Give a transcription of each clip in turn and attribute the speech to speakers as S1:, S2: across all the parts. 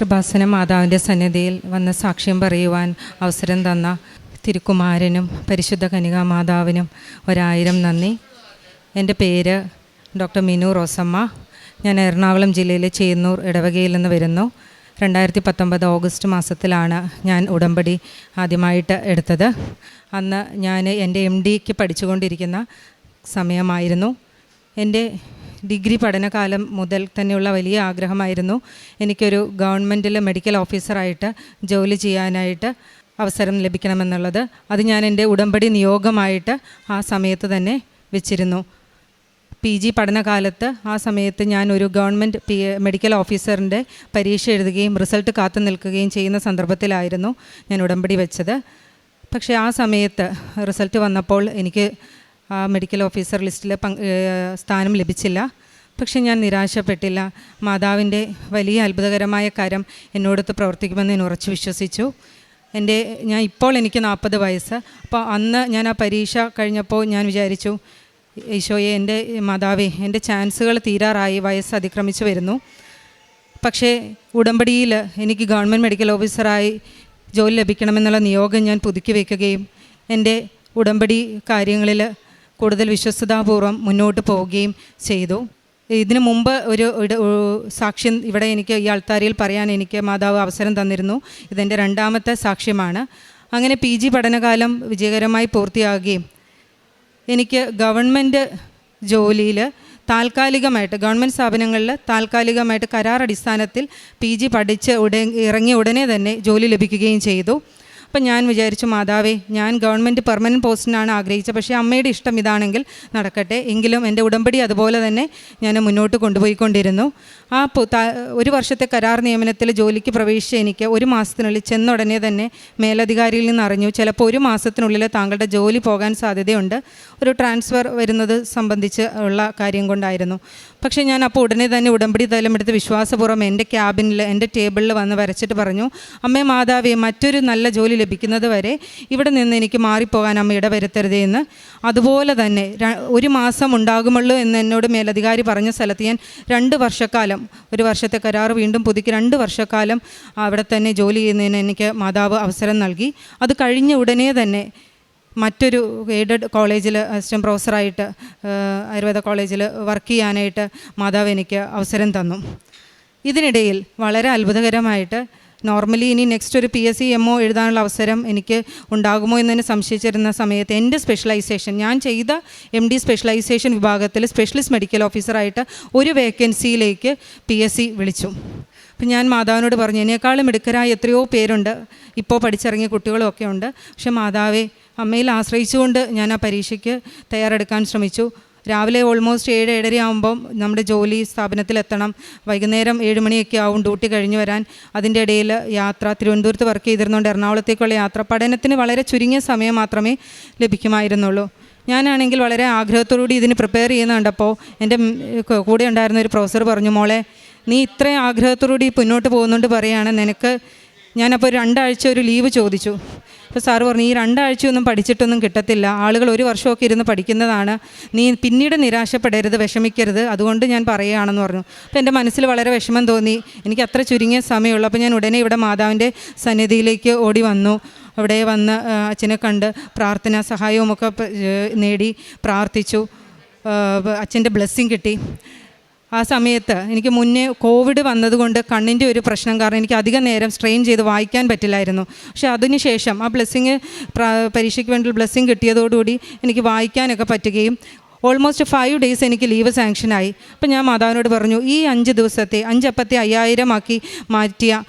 S1: കൃപാസന മാതാവിന്റെ സന്നിധിയിൽ വന്ന് സാക്ഷ്യം പറയുവാൻ അവസരം തന്ന തിരുക്കുമാരനും പരിശുദ്ധ കനികാ മാതാവിനും ഒരായിരം നന്ദി. എന്റെ പേര് ഡോക്ടർ മിനു റോസമ്മ. ഞാൻ എറണാകുളം ജില്ലയിലെ ചേന്നൂർ ഇടവകയിൽ നിന്ന് വരുന്നു. രണ്ടായിരത്തി പത്തൊമ്പത് ഓഗസ്റ്റ് മാസത്തിലാണ് ഞാൻ ഉടമ്പടി ആദ്യമായിട്ട് എടുത്തത്. അന്ന് ഞാൻ എന്റെ എം ഡിക്ക് പഠിച്ചുകൊണ്ടിരിക്കുന്ന സമയമായിരുന്നു. എന്റെ ഡിഗ്രി പഠനകാലം മുതൽ തന്നെയുള്ള വലിയ ആഗ്രഹമായിരുന്നു. എനിക്കൊരു ഗവൺമെന്റിൽ മെഡിക്കൽ ഓഫീസറായിട്ട് ജോലി ചെയ്യാനായിട്ട് അവസരം ലഭിക്കണമെന്നുള്ളത്. അത് ഞാൻ എന്റെ ഉടമ്പടി നിയോഗമായിട്ട് ആ സമയത്ത് തന്നെ വെച്ചിരുന്നു. പി ജി പഠനകാലത്ത് ആ സമയത്ത് ഞാൻ ഒരു ഗവൺമെന്റ് പി മെഡിക്കൽ ഓഫീസറിന്റെ പരീക്ഷ എഴുതുകയും റിസൾട്ട് കാത്തു നിൽക്കുകയും ചെയ്യുന്ന സന്ദർഭത്തിലായിരുന്നു ഞാൻ ഉടമ്പടി വെച്ചത്. പക്ഷേ ആ സമയത്ത് റിസൾട്ട് വന്നപ്പോൾ എനിക്ക് ആ മെഡിക്കൽ ഓഫീസർ ലിസ്റ്റിൽ സ്ഥാനം ലഭിച്ചില്ല. പക്ഷേ ഞാൻ നിരാശപ്പെട്ടില്ല. മാതാവിന്റെ വലിയ അത്ഭുതകരമായ കാര്യം എന്നോടൊത്ത് പ്രവർത്തിക്കുമെന്ന് ഞാൻ ഉറച്ചു വിശ്വസിച്ചു. എന്റെ ഞാൻ ഇപ്പോൾ എനിക്ക് നാൽപ്പത് വയസ്സ്. അപ്പോൾ അന്ന് ഞാൻ ആ പരീക്ഷ കഴിഞ്ഞപ്പോൾ ഞാൻ വിചാരിച്ചു ഈശോയെ എന്റെ മാതാവേ എന്റെ ചാൻസുകൾ തീരാറായി. വയസ്സ് അതിക്രമിച്ചു വരുന്നു. പക്ഷേ ഉടമ്പടിയിൽ എനിക്ക് ഗവൺമെന്റ് മെഡിക്കൽ ഓഫീസറായി ജോലി ലഭിക്കണമെന്നുള്ള നിയോഗം ഞാൻ പുതുക്കി വയ്ക്കുകയും എന്റെ ഉടമ്പടി കാര്യങ്ങളിൽ കൂടുതൽ വിശ്വസ്തതാപൂർവം മുന്നോട്ട് പോവുകയും ചെയ്തു. ഇതിനു മുമ്പ് ഒരു സാക്ഷ്യം ഇവിടെ എനിക്ക് ഈ ആൾത്താരിയിൽ പറയാൻ എനിക്ക് മാതാവ് അവസരം തന്നിരുന്നു. ഇതെന്റെ രണ്ടാമത്തെ സാക്ഷ്യമാണ്. അങ്ങനെ പി ജി പഠനകാലം വിജയകരമായി പൂർത്തിയാകുകയും എനിക്ക് ഗവൺമെന്റ് ജോലിയിൽ താൽക്കാലികമായിട്ട് ഗവൺമെന്റ് സ്ഥാപനങ്ങളിൽ താൽക്കാലികമായിട്ട് കരാർ അടിസ്ഥാനത്തിൽ പി ജി പഠിച്ച് ഉടൻ ഇറങ്ങിയ ഉടനെ തന്നെ ജോലി ലഭിക്കുകയും ചെയ്തു. അപ്പം ഞാൻ വിചാരിച്ചു മാതാവേ ഞാൻ ഗവൺമെന്റ് പെർമനന്റ് പോസ്റ്റിനാണ് ആഗ്രഹിച്ചത്. പക്ഷേ അമ്മയുടെ ഇഷ്ടം ഇതാണെങ്കിൽ നടക്കട്ടെ. എങ്കിലും എന്റെ ഉടമ്പടി അതുപോലെ തന്നെ ഞാൻ മുന്നോട്ട് കൊണ്ടുപോയിക്കൊണ്ടിരുന്നു. ആ ഒരു വർഷത്തെ കരാർ നിയമനത്തിൽ ജോലിക്ക് പ്രവേശിച്ച എനിക്ക് ഒരു മാസത്തിനുള്ളിൽ ചെന്നുടനെ തന്നെ മേലധികാരിയിൽ നിന്ന് അറിഞ്ഞു. ചിലപ്പോൾ ഒരു മാസത്തിനുള്ളിൽ താങ്കളുടെ ജോലി പോകാൻ സാധ്യതയുണ്ട്. ഒരു ട്രാൻസ്ഫർ വരുന്നത് സംബന്ധിച്ച് ഉള്ള കാര്യം കൊണ്ടായിരുന്നു. പക്ഷേ ഞാൻ അപ്പോൾ ഉടനെ തന്നെ ഉടമ്പടി തലം എടുത്ത് വിശ്വാസപൂർവം എന്റെ ക്യാബിനിൽ എന്റെ ടേബിളിൽ വന്ന് വരച്ചിട്ട് പറഞ്ഞു അമ്മേ മാതാവേ മറ്റൊരു നല്ല ജോലി ലഭിക്കുന്നത് വരെ ഇവിടെ നിന്ന് എനിക്ക് മാറിപ്പോകാൻ അമ്മ ഇടവരുത്തരുതേ എന്ന്. അതുപോലെ തന്നെ ഒരു മാസം ഉണ്ടാകുമുള്ളൂ എന്ന് എന്നോട് മേലധികാരി പറഞ്ഞ സ്ഥലത്ത് ഞാൻ രണ്ട് വർഷക്കാലം ഒരു വർഷത്തെ കരാർ വീണ്ടും പുതുക്കി രണ്ട് വർഷക്കാലം അവിടെ തന്നെ ജോലി ചെയ്യുന്നതിന് എനിക്ക് മാതാവ് അവസരം നൽകി. അത് കഴിഞ്ഞ ഉടനെ തന്നെ മറ്റൊരു എയ്ഡഡ് കോളേജിൽ അസിസ്റ്റന്റ് പ്രൊഫസറായിട്ട് ആയുർവേദ കോളേജിൽ വർക്ക് ചെയ്യാനായിട്ട് മാതാവ് എനിക്ക് അവസരം തന്നു. ഇതിനിടയിൽ വളരെ അത്ഭുതകരമായിട്ട് നോർമലി ഇനി നെക്സ്റ്റ് ഒരു P S C M O എഴുതാനുള്ള അവസരം എനിക്ക് ഉണ്ടാകുമോ എന്ന് സംശയിച്ചിരുന്ന സമയത്ത് എന്റെ സ്പെഷ്യലൈസേഷൻ ഞാൻ ചെയ്ത എം ഡി സ്പെഷ്യലൈസേഷൻ വിഭാഗത്തിൽ സ്പെഷ്യലിസ്റ്റ് മെഡിക്കൽ ഓഫീസറായിട്ട് ഒരു വേക്കൻസിയിലേക്ക് പി എസ് സി വിളിച്ചു. അപ്പം ഞാൻ മാതാവിനോട് പറഞ്ഞു എന്നെക്കാളും മിടുക്കരായ എത്രയോ പേരുണ്ട്. ഇപ്പോൾ പഠിച്ചിറങ്ങിയ കുട്ടികളും ഒക്കെ ഉണ്ട്. പക്ഷെ മാതാവെ അമ്മയിൽ ആശ്രയിച്ചുകൊണ്ട് ഞാൻ ആ പരീക്ഷയ്ക്ക് തയ്യാറെടുക്കാൻ ശ്രമിച്ചു. രാവിലെ ഓൾമോസ്റ്റ് ഏഴ് ഏഴര ആകുമ്പം നമ്മുടെ ജോലി സ്ഥാപനത്തിലെത്തണം. വൈകുന്നേരം ഏഴ് മണിയൊക്കെ ആവും ഡ്യൂട്ടി കഴിഞ്ഞു വരാൻ. അതിന്റെ ഇടയിൽ യാത്ര തിരുവനന്തപുരത്ത് വർക്ക് ചെയ്തിരുന്നുകൊണ്ട് എറണാകുളത്തേക്കുള്ള യാത്ര പഠനത്തിന് വളരെ ചുരുങ്ങിയ സമയം മാത്രമേ ലഭിക്കുമായിരുന്നുള്ളൂ. ഞാനാണെങ്കിൽ വളരെ ആഗ്രഹത്തോടുകൂടി ഇതിന് പ്രിപ്പയർ ചെയ്യുന്ന കണ്ടപ്പോൾ എന്റെ കൂടെ ഉണ്ടായിരുന്ന ഒരു പ്രൊഫസർ പറഞ്ഞു മോളെ നീ ഇത്രയും ആഗ്രഹത്തോടുകൂടി മുന്നോട്ട് പോകുന്നുണ്ട് പറയുകയാണ് നിനക്ക് ഞാനപ്പോൾ രണ്ടാഴ്ച ഒരു ലീവ് ചോദിച്ചു. അപ്പോൾ സാറ് പറഞ്ഞു ഈ രണ്ടാഴ്ചയൊന്നും പഠിച്ചിട്ടൊന്നും കിട്ടത്തില്ല. ആളുകൾ ഒരു വർഷമൊക്കെ ഇരുന്ന് പഠിക്കുന്നതാണ്. നീ പിന്നീട് നിരാശപ്പെടരുത് വിഷമിക്കരുത്. അതുകൊണ്ട് ഞാൻ പറയുകയാണെന്ന് പറഞ്ഞു. അപ്പോൾ എന്റെ മനസ്സിൽ വളരെ വിഷമം തോന്നി. എനിക്ക് അത്ര ചുരുങ്ങിയ സമയമുള്ളൂ. അപ്പോൾ ഞാൻ ഉടനെ ഇവിടെ മാതാവിന്റെ സന്നിധിയിലേക്ക് ഓടി വന്നു. അവിടെ വന്ന് അച്ഛനെ കണ്ട് പ്രാർത്ഥന സഹായവുമൊക്കെ നേടി പ്രാർത്ഥിച്ചു. അച്ഛന്റെ ബ്ലെസ്സിങ് കിട്ടി. ആ സമയത്ത് എനിക്ക് മുന്നേ കോവിഡ് വന്നതുകൊണ്ട് കണ്ണിന്റെ ഒരു പ്രശ്നം കാരണം എനിക്ക് അധികം നേരം സ്ട്രെയിൻ ചെയ്ത് വായിക്കാൻ പറ്റില്ലായിരുന്നു. പക്ഷേ അതിനുശേഷം ആ ബ്ലെസ്സിങ് പരീക്ഷയ്ക്ക് വേണ്ടി ബ്ലെസ്സിങ് കിട്ടിയതോടുകൂടി എനിക്ക് വായിക്കാനൊക്കെ പറ്റുകയും ഓൾമോസ്റ്റ് ഫൈവ് ഡേയ്സ് എനിക്ക് ലീവ് സാങ്ഷനായി അപ്പം ഞാൻ മാതാവിനോട് പറഞ്ഞു ഈ അഞ്ച് ദിവസത്തെ അഞ്ചപ്പത്തെ അയ്യായിരം ആക്കി മാറ്റിയ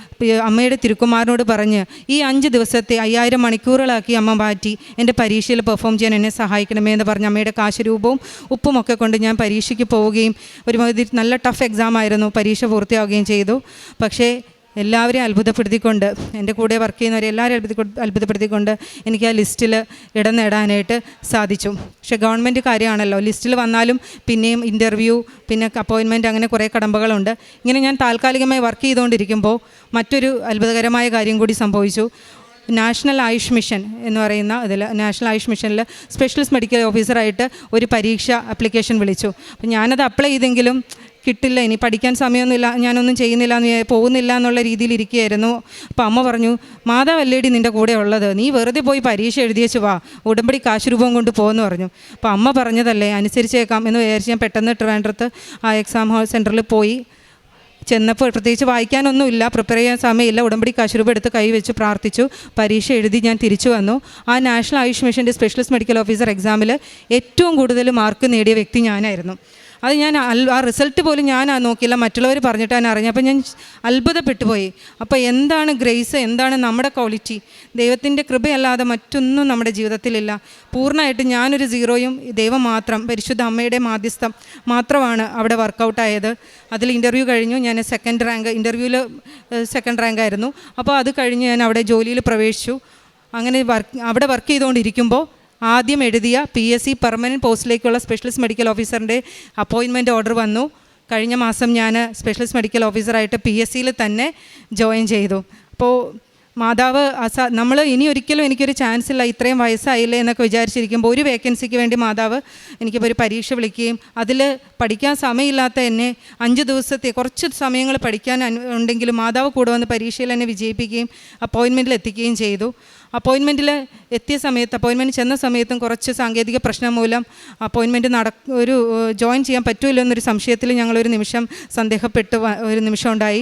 S1: അമ്മയുടെ തിരുക്കുമാരനോട് പറഞ്ഞ് ഈ അഞ്ച് ദിവസത്തെ അയ്യായിരം മണിക്കൂറുകളാക്കി അമ്മ മാറ്റി എന്റെ പരീക്ഷയിൽ പെർഫോം ചെയ്യാൻ എന്നെ സഹായിക്കണമേ എന്ന് പറഞ്ഞ് അമ്മയുടെ കാശരൂപവും ഉപ്പുമൊക്കെ കൊണ്ട് ഞാൻ പരീക്ഷയ്ക്ക് പോവുകയും ഒരുമാതിരി നല്ല ടഫ് എക്സാം ആയിരുന്നു പരീക്ഷ പൂർത്തിയാവുകയും ചെയ്തു. പക്ഷേ എല്ലാവരെയും അത്ഭുതപ്പെടുത്തിക്കൊണ്ട് എന്റെ കൂടെ വർക്ക് ചെയ്യുന്നവരെ എല്ലാവരും അത്ഭുത അത്ഭുതപ്പെടുത്തിക്കൊണ്ട് എനിക്ക് ആ ലിസ്റ്റിൽ ഇടം നേടാനായിട്ട് സാധിച്ചു. പക്ഷെ ഗവൺമെന്റ് കാര്യമാണല്ലോ. ലിസ്റ്റിൽ വന്നാലും പിന്നെയും ഇന്റർവ്യൂ പിന്നെ അപ്പോയിൻമെന്റ് അങ്ങനെ കുറേ കടമ്പകളുണ്ട്. ഇങ്ങനെ ഞാൻ താൽക്കാലികമായി വർക്ക് ചെയ്തുകൊണ്ടിരിക്കുമ്പോൾ മറ്റൊരു അത്ഭുതകരമായ കാര്യം കൂടി സംഭവിച്ചു. നാഷണൽ ആയുഷ് മിഷൻ എന്ന് പറയുന്ന ഇതിൽ നാഷണൽ ആയുഷ് മിഷനിൽ സ്പെഷ്യലിസ്റ്റ് മെഡിക്കൽ ഓഫീസറായിട്ട് ഒരു പരീക്ഷ അപ്ലിക്കേഷൻ വിളിച്ചു. അപ്പം ഞാനത് അപ്ലൈ ചെയ്തെങ്കിലും കിട്ടില്ല ഇനി പഠിക്കാൻ സമയമൊന്നുമില്ല ഞാനൊന്നും ചെയ്യുന്നില്ല എന്ന് പോകുന്നില്ല എന്നുള്ള രീതിയിൽ ഇരിക്കുകയായിരുന്നു. അപ്പോൾ അമ്മ പറഞ്ഞു മാതാവല്ലേടി നിന്റെ കൂടെ ഉള്ളത്? നീ വെറുതെ പോയി പരീക്ഷ എഴുതിയേച്ച് വാ ഉടമ്പടി കാശുരൂപം കൊണ്ട് പോകുമെന്ന് പറഞ്ഞു. അപ്പോൾ അമ്മ പറഞ്ഞതല്ലേ അനുസരിച്ചേക്കാം എന്ന് വിചാരിച്ച് ഞാൻ പെട്ടെന്ന് ട്രിവാൻഡ്രത്ത് ആ എക്സാം ഹാൾ സെന്ററിൽ പോയി. ചെന്നപ്പോൾ പ്രത്യേകിച്ച് വായിക്കാനൊന്നുമില്ല പ്രിപ്പയർ ചെയ്യാൻ സമയമില്ല ഉടമ്പടി കാശുരൂപ എടുത്ത് കൈവച്ച് പ്രാർത്ഥിച്ചു പരീക്ഷ എഴുതി ഞാൻ തിരിച്ചു വന്നു. ആ നാഷണൽ ആയുഷ് മിഷന്റെ സ്പെഷ്യലിസ്റ്റ് മെഡിക്കൽ ഓഫീസർ എക്സാമിൽ ഏറ്റവും കൂടുതൽ മാർക്ക് നേടിയ വ്യക്തി ഞാനായിരുന്നു. അത് ഞാൻ ആ റിസൾട്ട് പോലും ഞാൻ നോക്കിയില്ല. മറ്റുള്ളവർ പറഞ്ഞിട്ടാണ് അറിഞ്ഞത് അപ്പോൾ ഞാൻ അത്ഭുതപ്പെട്ടു പോയി അപ്പോൾ എന്താണ് ഗ്രേസ് എന്താണ് നമ്മുടെ ക്വാളിറ്റി ദൈവത്തിന്റെ കൃപയല്ലാതെ മറ്റൊന്നും നമ്മുടെ ജീവിതത്തിലില്ല. പൂർണമായിട്ട് ഞാനൊരു സീറോയും ദൈവം മാത്രം പരിശുദ്ധ അമ്മയുടെ മാധ്യസ്ഥം മാത്രമാണ് അവിടെ വർക്കൗട്ടായത് അതിൽ ഇന്റർവ്യൂ കഴിഞ്ഞു. ഞാൻ സെക്കൻഡ് റാങ്ക് ഇന്റർവ്യൂവിൽ സെക്കൻഡ് റാങ്ക് ആയിരുന്നു. അപ്പോൾ അത് കഴിഞ്ഞ് ഞാൻ അവിടെ ജോലിയിൽ പ്രവേശിച്ചു. അങ്ങനെ വർക്ക് അവിടെ വർക്ക് ചെയ്തുകൊണ്ടിരിക്കുമ്പോൾ ആദ്യം എഴുതിയ പി എസ് സി പെർമനന്റ് പോസ്റ്റിലേക്കുള്ള സ്പെഷ്യലിസ്റ്റ് മെഡിക്കൽ ഓഫീസറിന്റെ അപ്പോയിൻമെന്റ് ഓർഡർ വന്നു. കഴിഞ്ഞ മാസം ഞാൻ സ്പെഷ്യലിസ്റ്റ് മെഡിക്കൽ ഓഫീസറായിട്ട് പി എസ് സിയിൽ തന്നെ ജോയിൻ ചെയ്തു. അപ്പോൾ മാതാവ് അസ നമ്മൾ ഇനി ഒരിക്കലും എനിക്കൊരു ചാൻസ് ഇല്ല ഇത്രയും വയസ്സായില്ലേ എന്നൊക്കെ വിചാരിച്ചിരിക്കുമ്പോൾ ഒരു വേക്കൻസിക്ക് വേണ്ടി മാതാവ് എനിക്കിപ്പോൾ ഒരു പരീക്ഷ വിളിക്കുകയും അതിൽ പഠിക്കാൻ സമയമില്ലാത്ത എന്നെ അഞ്ച് ദിവസത്തെ കുറച്ച് സമയങ്ങൾ പഠിക്കാൻ ഉണ്ടെങ്കിലും മാതാവ് കൂടെ വന്ന് പരീക്ഷയിൽ എന്നെ വിജയിപ്പിക്കുകയും അപ്പോയിൻമെന്റിൽ എത്തിക്കുകയും ചെയ്തു. അപ്പോയിൻമെന്റിൽ എത്തിയ സമയത്ത് അപ്പോയിൻമെന്റ് ചെന്ന സമയത്തും കുറച്ച് സാങ്കേതിക പ്രശ്നം മൂലം അപ്പോയിൻമെന്റ് നട ഒരു ജോയിൻ ചെയ്യാൻ പറ്റുമല്ലോ എന്നൊരു സംശയത്തിൽ ഞങ്ങളൊരു നിമിഷം സന്ദേഹപ്പെട്ട് ഒരു നിമിഷം ഉണ്ടായി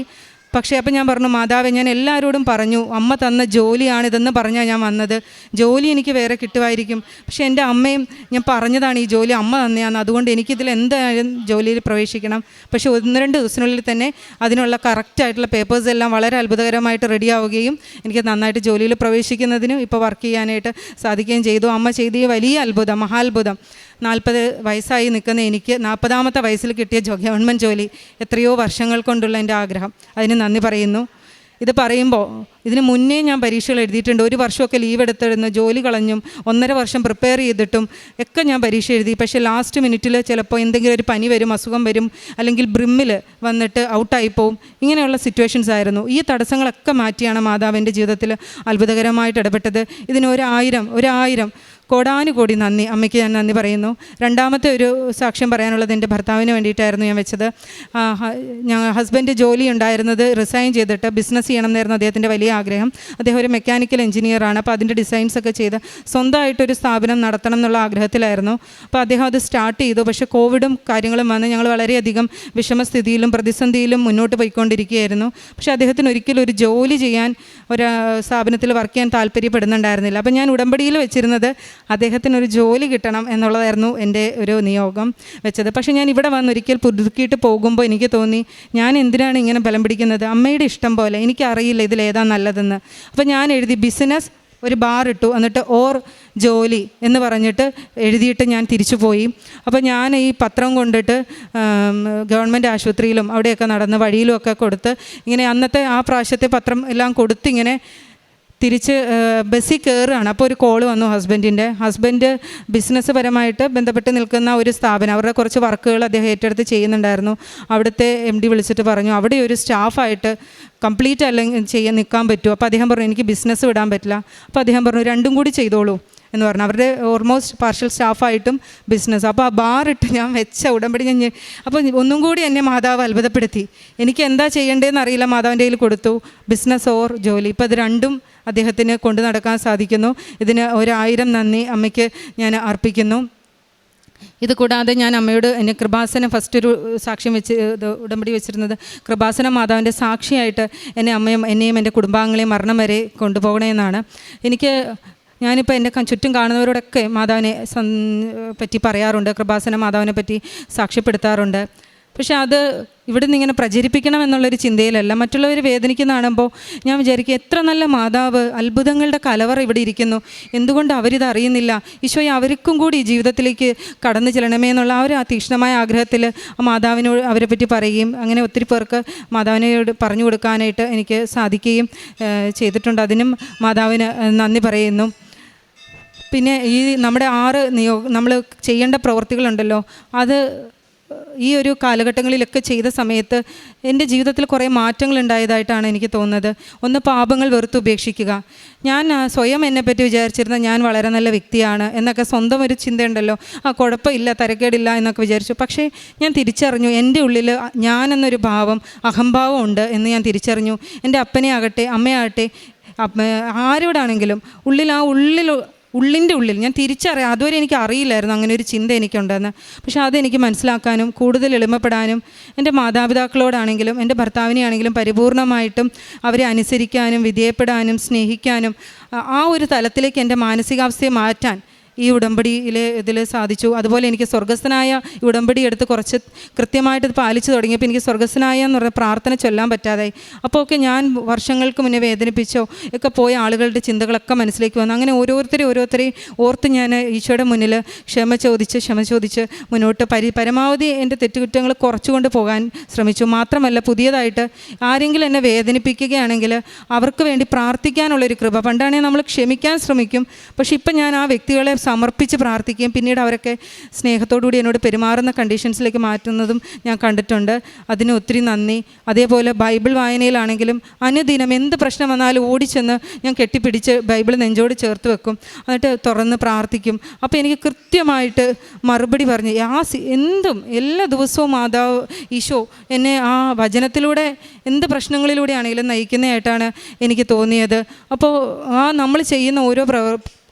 S1: പക്ഷേ അപ്പം ഞാൻ പറഞ്ഞു മാതാവേ ഞാൻ എല്ലാവരോടും പറഞ്ഞു അമ്മ തന്ന ജോലിയാണിതെന്ന് പറഞ്ഞാൽ ഞാൻ വന്നത്. ജോലി എനിക്ക് വേറെ കിട്ടുമായിരിക്കും. പക്ഷേ എന്റെ അമ്മയും ഞാൻ പറഞ്ഞതാണ് ഈ ജോലി അമ്മ തന്നെയാണ് അതുകൊണ്ട് എനിക്കിതിൽ എന്തായാലും ജോലിയിൽ പ്രവേശിക്കണം. പക്ഷേ ഒന്ന് രണ്ട് ദിവസത്തിനുള്ളിൽ തന്നെ അതിനുള്ള കറക്റ്റായിട്ടുള്ള പേപ്പേഴ്സ് എല്ലാം വളരെ അത്ഭുതകരമായിട്ട് റെഡിയാവുകയും എനിക്ക് നന്നായിട്ട് ജോലിയിൽ പ്രവേശിക്കുന്നതിനും ഇപ്പോൾ വർക്ക് ചെയ്യാനായിട്ട് സാധിക്കുകയും ചെയ്തു. അമ്മ ചെയ്ത ഈ വലിയ അത്ഭുതം മഹാത്ഭുതം. നാൽപ്പത് വയസ്സായി നിൽക്കുന്ന എനിക്ക് നാൽപ്പതാമത്തെ വയസ്സിൽ കിട്ടിയ ഗവൺമെന്റ് ജോലി എത്രയോ വർഷങ്ങൾ കൊണ്ടുള്ള എന്റെ ആഗ്രഹം. അതിന് നന്ദി പറയുന്നു. ഇത് പറയുമ്പോൾ ഇതിന് മുന്നേ ഞാൻ പരീക്ഷകൾ എഴുതിയിട്ടുണ്ട്. ഒരു വർഷമൊക്കെ ലീവ് എടുത്തിരുന്നു ജോലി കളഞ്ഞും ഒന്നര വർഷം പ്രിപ്പയർ ചെയ്തിട്ടും ഒക്കെ ഞാൻ പരീക്ഷ എഴുതി. പക്ഷേ ലാസ്റ്റ് മിനിറ്റിൽ ചിലപ്പോൾ എന്തെങ്കിലും ഒരു പനി വരും അസുഖം വരും അല്ലെങ്കിൽ ബ്രിമ്മിൽ വന്നിട്ട് ഔട്ടായി പോവും. ഇങ്ങനെയുള്ള സിറ്റുവേഷൻസ് ആയിരുന്നു. ഈ തടസ്സങ്ങളൊക്കെ മാറ്റിയാണ് മാതാവിന്റെ ജീവിതത്തിൽ അത്ഭുതകരമായിട്ട് ഇടപെട്ടത്. ഇതിന് ഒരായിരം ഒരായിരം കോടാനുകോടി നന്ദി. അമ്മയ്ക്ക് ഞാൻ നന്ദി പറയുന്നു. രണ്ടാമത്തെ ഒരു സാക്ഷ്യം പറയാനുള്ളത് എന്റെ ഭർത്താവിന് വേണ്ടിയിട്ടായിരുന്നു ഞാൻ വെച്ചത്. ഞാൻ ഹസ്ബൻഡ് ജോലി ഉണ്ടായിരുന്നത് റിസൈൻ ചെയ്തിട്ട് ബിസിനസ് ചെയ്യണം എന്നായിരുന്നു അദ്ദേഹത്തിന്റെ വലിയ ആഗ്രഹം. അദ്ദേഹം ഒരു മെക്കാനിക്കൽ എഞ്ചിനീയറാണ് അപ്പോൾ അതിന്റെ ഡിസൈൻസ് ഒക്കെ ചെയ്ത് സ്വന്തമായിട്ടൊരു സ്ഥാപനം നടത്തണം എന്നുള്ള ആഗ്രഹത്തിലായിരുന്നു. അപ്പോൾ അദ്ദേഹം അത് സ്റ്റാർട്ട് ചെയ്തു. പക്ഷേ കോവിഡും കാര്യങ്ങളും വന്ന് ഞങ്ങൾ വളരെയധികം വിഷമസ്ഥിതിയിലും പ്രതിസന്ധിയിലും മുന്നോട്ട് പോയിക്കൊണ്ടിരിക്കുകയായിരുന്നു. പക്ഷേ അദ്ദേഹത്തിന് ഒരിക്കലും ഒരു ജോലി ചെയ്യാൻ ഒരു സ്ഥാപനത്തിൽ വർക്ക് ചെയ്യാൻ താല്പര്യപ്പെടുന്നുണ്ടായിരുന്നില്ല. അപ്പോൾ ഞാൻ ഉടമ്പടിയിൽ വെച്ചിരുന്നത് അദ്ദേഹത്തിന് ഒരു ജോലി കിട്ടണം എന്നുള്ളതായിരുന്നു എന്റെ ഒരു നിയോഗം വെച്ചത്. പക്ഷേ ഞാൻ ഇവിടെ വന്നൊരിക്കൽ പുതുക്കിയിട്ട് പോകുമ്പോൾ എനിക്ക് തോന്നി ഞാൻ എന്തിനാണ് ഇങ്ങനെ ബലം പിടിക്കുന്നത്? അമ്മയുടെ ഇഷ്ടം പോലെ എനിക്കറിയില്ല ഇതിലേതാ നല്ലതെന്ന്. അപ്പോൾ ഞാൻ എഴുതി ബിസിനസ് ഒരു ബാർ ഇട്ടു. എന്നിട്ട് ഓർ ജോലി എന്ന് പറഞ്ഞിട്ട് എഴുതിയിട്ട് ഞാൻ തിരിച്ചു പോയി. അപ്പോൾ ഞാൻ ഈ പത്രം കൊണ്ടിട്ട് ഗവൺമെന്റ് ആശുപത്രിയിലും അവിടെയൊക്കെ നടന്ന് വഴിയിലുമൊക്കെ കൊടുത്ത് ഇങ്ങനെ അന്നത്തെ ആ പ്രാവശ്യത്തെ പത്രം എല്ലാം കൊടുത്ത് ഇങ്ങനെ തിരിച്ച് ബസ്സിൽ കയറുകയാണ് അപ്പോൾ ഒരു കോൾ വന്നു ഹസ്ബൻഡിന്റെ. ഹസ്ബൻഡ് ബിസിനസ് പരമായിട്ട് ബന്ധപ്പെട്ട് നിൽക്കുന്ന ഒരു സ്ഥാപനം. അവരുടെ കുറച്ച് വർക്കുകൾ അദ്ദേഹം ഏറ്റെടുത്ത് ചെയ്യുന്നുണ്ടായിരുന്നു. അവിടുത്തെ എം ഡി വിളിച്ചിട്ട് പറഞ്ഞു അവിടെ ഒരു സ്റ്റാഫായിട്ട് കംപ്ലീറ്റ് അല്ലെങ്കിൽ ചെയ്യാൻ നിൽക്കാൻ പറ്റുമോ? അപ്പോൾ അദ്ദേഹം പറഞ്ഞു എനിക്ക് ബിസിനസ് വിടാൻ പറ്റില്ല. അപ്പോൾ അദ്ദേഹം പറഞ്ഞു രണ്ടും കൂടി ചെയ്തോളൂ. എന്ന് പറഞ്ഞു. അവരുടെ ഓൾമോസ്റ്റ് പാർഷ്യൽ സ്റ്റാഫായിട്ടും ബിസിനസ് അപ്പോൾ ആ ബാർ ഇട്ട് ഞാൻ വെച്ച ഉടമ്പടി ഞാൻ അപ്പോൾ ഒന്നും കൂടി എന്നെ മാതാവ് അത്ഭുതപ്പെടുത്തി. എനിക്ക് എന്താ ചെയ്യേണ്ടതെന്ന് അറിയില്ല. മാതാവിന്റെ കയ്യിൽ കൊടുത്തു. ബിസിനസ് ഓർ ജോലി. ഇപ്പോൾ ഇത് രണ്ടും അദ്ദേഹത്തിന് കൊണ്ടു നടക്കാൻ സാധിക്കുന്നു. ഇതിന് ഒരായിരം നന്ദി അമ്മയ്ക്ക് ഞാൻ അർപ്പിക്കുന്നു. ഇത് കൂടാതെ ഞാൻ അമ്മയോട് എന്നെ കൃപാസനം ഫസ്റ്റ് ഒരു സാക്ഷ്യം വെച്ച് ഉടമ്പടി വെച്ചിരുന്നത് കൃപാസന മാതാവിന്റെ സാക്ഷിയായിട്ട് എന്നെ അമ്മയും എന്നെയും എന്റെ കുടുംബാംഗങ്ങളെയും മരണം വരെ കൊണ്ടുപോകണമെന്നാണ് എനിക്ക് ഞാനിപ്പോൾ എന്റെ ചുറ്റും കാണുന്നവരോടൊക്കെ മാതാവിനെ പറ്റി പറയാറുണ്ട് കൃപാസന മാതാവിനെ പറ്റി സാക്ഷ്യപ്പെടുത്താറുണ്ട്. പക്ഷെ അത് ഇവിടുന്ന് ഇങ്ങനെ പ്രചരിപ്പിക്കണം എന്നുള്ളൊരു ചിന്തയിലല്ല. മറ്റുള്ളവർ വേദനിക്കുന്ന കാണുമ്പോൾ ഞാൻ വിചാരിക്കും എത്ര നല്ല മാതാവ് അത്ഭുതങ്ങളുടെ കലവറ ഇവിടെ ഇരിക്കുന്നു. എന്തുകൊണ്ട് അവരിത് അറിയുന്നില്ല? ഈശോയെ അവർക്കും കൂടി ജീവിതത്തിലേക്ക് കടന്നു ചെല്ലണമേ എന്നുള്ള ആ ഒരു തീക്ഷ്ണമായ ആഗ്രഹത്തിൽ ആ മാതാവിനോട് അവരെ പറ്റി പറയുകയും അങ്ങനെ ഒത്തിരി പേർക്ക് മാതാവിനോട് പറഞ്ഞു കൊടുക്കാനായിട്ട് എനിക്ക് സാധിക്കുകയും ചെയ്തിട്ടുണ്ട്. അതിനും മാതാവിന് നന്ദി പറയുന്നു. പിന്നെ ഈ നമ്മുടെ ആറ് നിയോ നമ്മൾ ചെയ്യേണ്ട പ്രവൃത്തികളുണ്ടല്ലോ അത് ഈ ഒരു കാലഘട്ടങ്ങളിലൊക്കെ ചെയ്ത സമയത്ത് എന്റെ ജീവിതത്തിൽ കുറേ മാറ്റങ്ങൾ ഉണ്ടായതായിട്ടാണ് എനിക്ക് തോന്നുന്നത്. ഒന്ന് പാപങ്ങൾ വെറുത്ത് ഉപേക്ഷിക്കുക. ഞാൻ സ്വയം എന്നെപ്പറ്റി വിചാരിച്ചിരുന്ന ഞാൻ വളരെ നല്ല വ്യക്തിയാണ് എന്നൊക്കെ സ്വന്തം ഒരു ചിന്തയുണ്ടല്ലോ. ആ കുഴപ്പമില്ല തരക്കേടില്ല എന്നൊക്കെ വിചാരിച്ചു. പക്ഷേ ഞാൻ തിരിച്ചറിഞ്ഞു എന്റെ ഉള്ളിൽ ഞാനെന്നൊരു ഭാവം അഹംഭാവം ഉണ്ട് എന്ന് ഞാൻ തിരിച്ചറിഞ്ഞു. എന്റെ അപ്പനെ ആകട്ടെ അമ്മയാകട്ടെ ആരോടാണെങ്കിലും ഉള്ളിൽ ആ ഉള്ളിൽ ഉള്ളിന്റെ ഉള്ളിൽ. ഞാൻ തിരിച്ചറിയാം. അതുവരെ എനിക്ക് അറിയില്ലായിരുന്നു അങ്ങനെ ഒരു ചിന്ത എനിക്കുണ്ടെന്ന്. പക്ഷേ അതെനിക്ക് മനസ്സിലാക്കാനും കൂടുതൽ എളിമപ്പെടാനും എന്റെ മാതാപിതാക്കളോടാണെങ്കിലും എന്റെ ഭർത്താവിനെ ആണെങ്കിലും പരിപൂർണമായിട്ടും അവരെ അനുസരിക്കാനും വിധേയപ്പെടാനും സ്നേഹിക്കാനും ആ- ഒരു തലത്തിലേക്ക് എന്റെ മാനസികാവസ്ഥയെ മാറ്റാൻ ഈ ഉടമ്പടിയിൽ ഇതിൽ സാധിച്ചു. അതുപോലെ എനിക്ക് സ്വർഗസ്ഥനായ ഉടമ്പടി എടുത്ത് കുറച്ച് കൃത്യമായിട്ട് പാലിച്ചു തുടങ്ങിയപ്പോൾ എനിക്ക് സ്വർഗസ്ഥനായ എന്ന് പറഞ്ഞ പ്രാർത്ഥന ചൊല്ലാൻ പറ്റാതായി അപ്പോൾ ഒക്കെ ഞാൻ വർഷങ്ങൾക്ക് മുന്നേ വേദനിപ്പിച്ചോ ഒക്കെ പോയ ആളുകളുടെ ചിന്തകളൊക്കെ മനസ്സിലേക്ക് വന്നു. അങ്ങനെ ഓരോരുത്തരെ ഓരോരുത്തരെയും ഓർത്ത് ഞാൻ ഈശോയുടെ മുന്നിൽ ക്ഷമ ചോദിച്ച് ക്ഷമ ചോദിച്ച് മുന്നോട്ട് പരി പരമാവധി എന്റെ തെറ്റുകുറ്റങ്ങൾ കുറച്ചുകൊണ്ട് പോകാൻ ശ്രമിച്ചു. മാത്രമല്ല പുതിയതായിട്ട് ആരെങ്കിലും എന്നെ വേദനിപ്പിക്കുകയാണെങ്കിൽ അവർക്ക് വേണ്ടി പ്രാർത്ഥിക്കാനുള്ളൊരു കൃപ. പണ്ടാണെങ്കിൽ നമ്മൾ ക്ഷമിക്കാൻ ശ്രമിക്കും. പക്ഷെ ഇപ്പം ഞാൻ ആ വ്യക്തികളെ സമർപ്പിച്ച് പ്രാർത്ഥിക്കുകയും പിന്നീട് അവരൊക്കെ സ്നേഹത്തോടുകൂടി എന്നോട് പെരുമാറുന്ന കണ്ടീഷൻസിലേക്ക് മാറ്റുന്നതും ഞാൻ കണ്ടിട്ടുണ്ട്. അതിന് ഒത്തിരി നന്ദി. അതേപോലെ ബൈബിൾ വായനയിലാണെങ്കിലും അനുദിനം എന്ത് പ്രശ്നം വന്നാലും ഓടിച്ചെന്ന് ഞാൻ കെട്ടിപ്പിടിച്ച് ബൈബിൾ നെഞ്ചോട് ചേർത്ത് വെക്കും. എന്നിട്ട് തുറന്ന് പ്രാർത്ഥിക്കും. അപ്പോൾ എനിക്ക് കൃത്യമായിട്ട് മറുപടി പറഞ്ഞ് ആ എന്തും എല്ലാ ദിവസവും മാതാവ് ഈശോ എന്നെ ആ വചനത്തിലൂടെ എന്ത് പ്രശ്നങ്ങളിലൂടെയാണെങ്കിലും നയിക്കുന്നതായിട്ടാണ് എനിക്ക് തോന്നിയത്. അപ്പോൾ ആ നമ്മൾ ചെയ്യുന്ന ഓരോ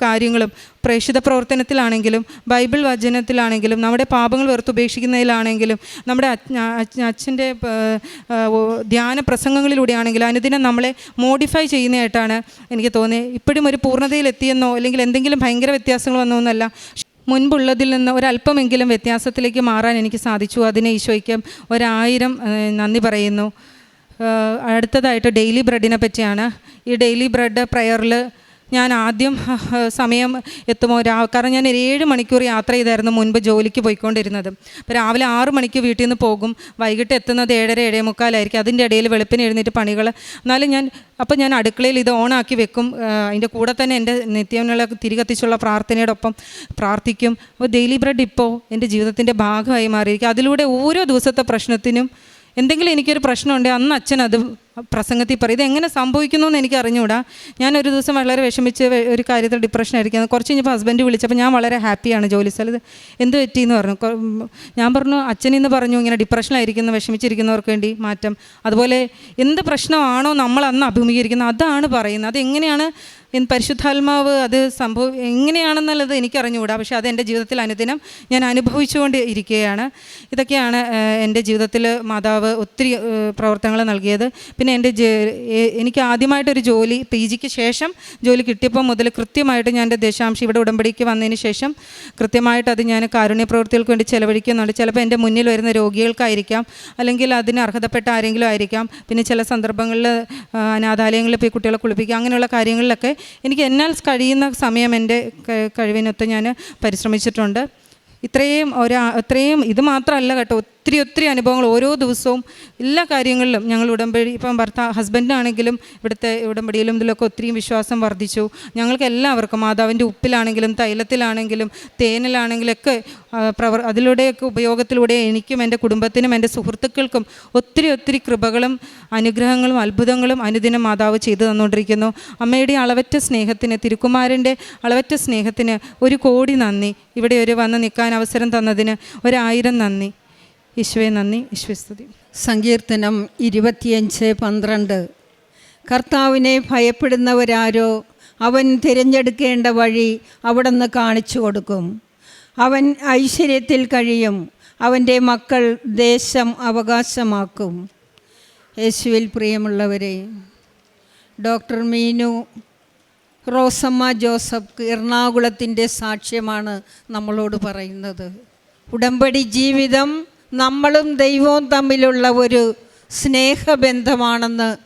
S1: കാര്യങ്ങളും പ്രേക്ഷിത പ്രവർത്തനത്തിലാണെങ്കിലും ബൈബിൾ വചനത്തിലാണെങ്കിലും നമ്മുടെ പാപങ്ങൾ വെറുത്തുപേക്ഷിക്കുന്നതിലാണെങ്കിലും നമ്മുടെ അച്ഛന്റെ ധ്യാന പ്രസംഗങ്ങളിലൂടെയാണെങ്കിലും അനുദിനം നമ്മളെ മോഡിഫൈ ചെയ്യുന്നതായിട്ടാണ് എനിക്ക് തോന്നിയത് ഇപ്പോഴും ഒരു പൂർണതയിലെത്തിയെന്നോ അല്ലെങ്കിൽ എന്തെങ്കിലും ഭയങ്കര വ്യത്യാസങ്ങൾ വന്നോ എന്നല്ല. മുൻപുള്ളതിൽ നിന്ന് ഒരല്പമെങ്കിലും വ്യത്യാസത്തിലേക്ക് മാറാൻ എനിക്ക് സാധിച്ചു. അതിനെ ഈശോയ്ക്ക് ഒരായിരം നന്ദി പറയുന്നു. അടുത്തതായിട്ട് ഡെയിലി ബ്രെഡിനെ പറ്റിയാണ്. ഈ ഡെയിലി ബ്രെഡ് പ്രയറിൽ ഞാൻ ആദ്യം സമയം എത്തുമോ? രാ കാരണം ഞാൻ ഏഴ് മണിക്കൂർ യാത്ര ചെയ്തായിരുന്നു മുൻപ് ജോലിക്ക് പോയിക്കൊണ്ടിരുന്നത്. അപ്പോൾ രാവിലെ ആറ് മണിക്ക് വീട്ടിൽ നിന്ന് പോകും. വൈകിട്ട് എത്തുന്നത് ഏഴര ഏഴേ മുക്കാലായിരിക്കും. അതിന്റെ ഇടയിൽ വെളുപ്പിന് എഴുന്നേറ്റ് പണികൾ എന്നാലും ഞാൻ അപ്പോൾ ഞാൻ അടുക്കളയിൽ ഇത് ഓണാക്കി വെക്കും. അതിന്റെ കൂടെ തന്നെ എന്റെ നിത്യമുള്ള തിരി കത്തിച്ചുള്ള പ്രാർത്ഥനയോടൊപ്പം പ്രാർത്ഥിക്കും. അപ്പോൾ ഡെയിലി ബ്രെഡ് ഇപ്പോൾ എന്റെ ജീവിതത്തിന്റെ ഭാഗമായി മാറിയിരിക്കും. അതിലൂടെ ഓരോ ദിവസത്തെ പ്രശ്നത്തിനും എന്തെങ്കിലും എനിക്കൊരു പ്രശ്നമുണ്ടെങ്കിൽ അന്ന് അച്ഛൻ അത് പ്രസംഗത്തിൽ പറയും ഇതെങ്ങനെ സംഭവിക്കുന്നു എന്ന് എനിക്ക് അറിഞ്ഞുകൂടാ ഞാൻ ഒരു ദിവസം വളരെ വിഷമിച്ച് ഒരു കാര്യത്തിൽ ഡിപ്രഷൻ ആയിരിക്കുന്നത് കുറച്ച് കഴിഞ്ഞപ്പോൾ ഹസ്ബൻഡ് വിളിച്ചപ്പോൾ ഞാൻ വളരെ ഹാപ്പിയാണ് ജോലി സ്ഥലത്ത് എന്ത് പറ്റിയെന്ന് പറഞ്ഞു. ഞാൻ പറഞ്ഞു അച്ഛനെന്ന് പറഞ്ഞു ഇങ്ങനെ ഡിപ്രഷനിലായിരിക്കുന്ന വിഷമിച്ചിരിക്കുന്നവർക്ക് വേണ്ടി മാറ്റം. അതുപോലെ എന്ത് പ്രശ്നമാണോ നമ്മൾ അന്ന് അഭിമുഖീകരിക്കുന്നത് അതാണ് പറയുന്നത്. അതെങ്ങനെയാണ് പരിശുദ്ധാത്മാവ് അത് സംഭവ എങ്ങനെയാണെന്നുള്ളത് എനിക്കറിഞ്ഞുകൂടാ. പക്ഷേ അത് എന്റെ ജീവിതത്തിൽ അനുദിനം ഞാൻ അനുഭവിച്ചുകൊണ്ട് ഇരിക്കുകയാണ്. ഇതൊക്കെയാണ് എന്റെ ജീവിതത്തിൽ മാതാവ് ഒത്തിരി പ്രവർത്തനങ്ങൾ നൽകിയത്. പിന്നെ എന്റെ എനിക്ക് ആദ്യമായിട്ടൊരു ജോലി പി ജിക്ക് ശേഷം ജോലി കിട്ടിയപ്പോൾ മുതൽ കൃത്യമായിട്ട് ഞാൻ എന്റെ ദശാംശം ഇവിടെ ഉടമ്പടിക്ക് വന്നതിന് ശേഷം കൃത്യമായിട്ട് അത് ഞാൻ കാരുണ്യ പ്രവൃത്തികൾക്ക് വേണ്ടി ചിലവഴിക്കുന്നുണ്ട്. ചിലപ്പോൾ എന്റെ മുന്നിൽ വരുന്ന രോഗികൾക്കായിരിക്കാം അല്ലെങ്കിൽ അതിന് അർഹതപ്പെട്ട ആരെങ്കിലും ആയിരിക്കാം. പിന്നെ ചില സന്ദർഭങ്ങളിൽ അനാഥാലയങ്ങളിൽ പോയി കുട്ടികളെ കുളിപ്പിക്കുക അങ്ങനെയുള്ള കാര്യങ്ങളിലൊക്കെ എനിക്ക് എന്നാൽ കഴിയുന്ന സമയം എന്റെ കഴിവിനൊത്ത് ഞാൻ പരിശ്രമിച്ചിട്ടുണ്ട്. ഇത്രയും ഒരാ ഇത്രയും ഇത് മാത്രമല്ല കേട്ടോ. ഒത്തിരി ഒത്തിരി അനുഭവങ്ങൾ ഓരോ ദിവസവും എല്ലാ കാര്യങ്ങളിലും ഞങ്ങൾ ഉടമ്പടി ഇപ്പം ഭർത്താ ഹസ്ബൻഡാണെങ്കിലും ഇവിടുത്തെ ഉടമ്പടിയിലും ഇതിലൊക്കെ ഒത്തിരിയും വിശ്വാസം വർദ്ധിച്ചു. ഞങ്ങൾക്ക് എല്ലാവർക്കും മാതാവിന്റെ ഉപ്പിലാണെങ്കിലും തൈലത്തിലാണെങ്കിലും തേനിലാണെങ്കിലും ഒക്കെ പ്രവർ അതിലൂടെയൊക്കെ ഉപയോഗത്തിലൂടെ എനിക്കും എന്റെ കുടുംബത്തിനും എന്റെ സുഹൃത്തുക്കൾക്കും ഒത്തിരി ഒത്തിരി കൃപകളും അനുഗ്രഹങ്ങളും അത്ഭുതങ്ങളും അനുദിനം മാതാവ് ചെയ്തു തന്നുകൊണ്ടിരിക്കുന്നു. അമ്മയുടെ അളവറ്റ സ്നേഹത്തിന് തിരുക്കുമാരന്റെ അളവറ്റ സ്നേഹത്തിന് ഒരു കോടി നന്ദി. ഇവിടെ ഒരു വന്ന് നിൽക്കാൻ അവസരം തന്നതിന് ഒരായിരം നന്ദി. ഈശോയെ നന്ദി. ഈശ്വസ്തുതി
S2: സങ്കീർത്തനം ഇരുപത്തിയഞ്ച് പന്ത്രണ്ട്. കർത്താവിനെ ഭയപ്പെടുന്നവരാരോ അവൻ തിരഞ്ഞെടുക്കേണ്ട വഴി അവിടുന്ന് കാണിച്ചു കൊടുക്കും. അവൻ ഐശ്വര്യത്തിൽ കഴിയും. അവന്റെ മക്കൾ ദേശം അവകാശമാക്കും. യേശുവിൽ പ്രിയമുള്ളവരെ ഡോക്ടർ മീനു റോസമ്മ ജോസഫ് എറണാകുളത്തിന്റെ സാക്ഷ്യമാണ് നമ്മളോട് പറയുന്നത്. ഉടമ്പടി ജീവിതം നമ്മളും ദൈവവും തമ്മിലുള്ള ഒരു സ്നേഹബന്ധമാണെന്ന്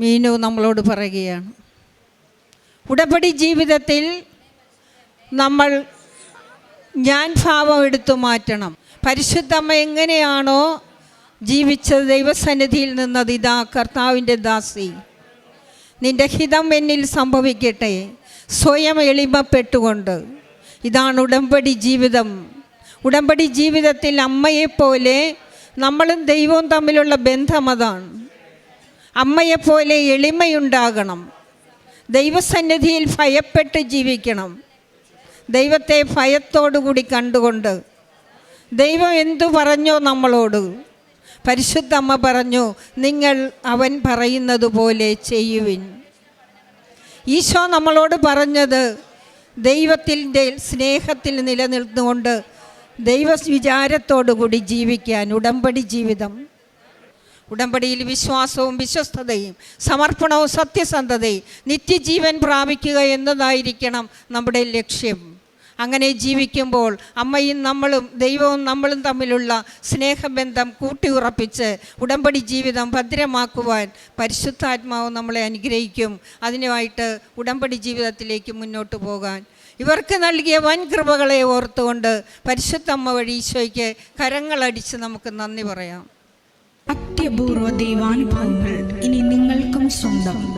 S2: മീനു നമ്മളോട് പറയുകയാണ്. ഉടമ്പടി ജീവിതത്തിൽ നമ്മൾ ഞാൻ ഭാവം എടുത്തു മാറ്റണം. പരിശുദ്ധമ്മ എങ്ങനെയാണോ ജീവിച്ചത് ദൈവസന്നിധിയിൽ നിന്നത് ഇതാ കർത്താവിന്റെ ദാസി. നിന്റെ ഹിതം എന്നിൽ സംഭവിക്കട്ടെ. സ്വയം എളിമപ്പെട്ടുകൊണ്ട്. ഇതാണ് ഉടമ്പടി ജീവിതം. ഉടമ്പടി ജീവിതത്തിൽ അമ്മയെപ്പോലെ നമ്മളും ദൈവവും തമ്മിലുള്ള ബന്ധം അതാണ്. അമ്മയെപ്പോലെ എളിമയുണ്ടാകണം. ദൈവസന്നിധിയിൽ ഭയപ്പെട്ട് ജീവിക്കണം. ദൈവത്തെ ഭയത്തോടുകൂടി കണ്ടുകൊണ്ട്. ദൈവം എന്തു പറഞ്ഞോ നമ്മളോട്. പരിശുദ്ധ അമ്മ പറഞ്ഞു നിങ്ങൾ അവൻ പറയുന്നത് പോലെ ചെയ്യുവിൻ. ഈശോ നമ്മളോട് പറഞ്ഞത് ദൈവത്തിന്റെ സ്നേഹത്തിൽ നിലനിർത്തുകൊണ്ട് ദൈവ വിചാരത്തോടുകൂടി ജീവിക്കാൻ ഉടമ്പടി ജീവിതം. ഉടമ്പടിയിൽ വിശ്വാസവും വിശ്വസ്തതയും സമർപ്പണവും സത്യസന്ധതയും നിത്യജീവൻ പ്രാപിക്കുക എന്നതായിരിക്കണം നമ്മുടെ ലക്ഷ്യം. അങ്ങനെ ജീവിക്കുമ്പോൾ അമ്മയും നമ്മളും ദൈവവും നമ്മളും തമ്മിലുള്ള സ്നേഹബന്ധം കൂട്ടിയുറപ്പിച്ച് ഉടമ്പടി ജീവിതം ഭദ്രമാക്കുവാൻ പരിശുദ്ധാത്മാവ് നമ്മളെ അനുഗ്രഹിക്കും. അതിനുമായിട്ട് ഉടമ്പടി ജീവിതത്തിലേക്ക് മുന്നോട്ട് പോകാൻ. ഇവർക്ക് നൽകിയ വൻ കൃപകളെ ഓർത്തുകൊണ്ട് പരിശുദ്ധമ്മ വഴി ഈശോയ്ക്ക് കരങ്ങളടിച്ച് നമുക്ക് നന്ദി പറയാം.
S3: അത്യപൂർവ ദൈവാനുഭവങ്ങൾ ഇനി നിങ്ങൾക്കും സ്വന്തം.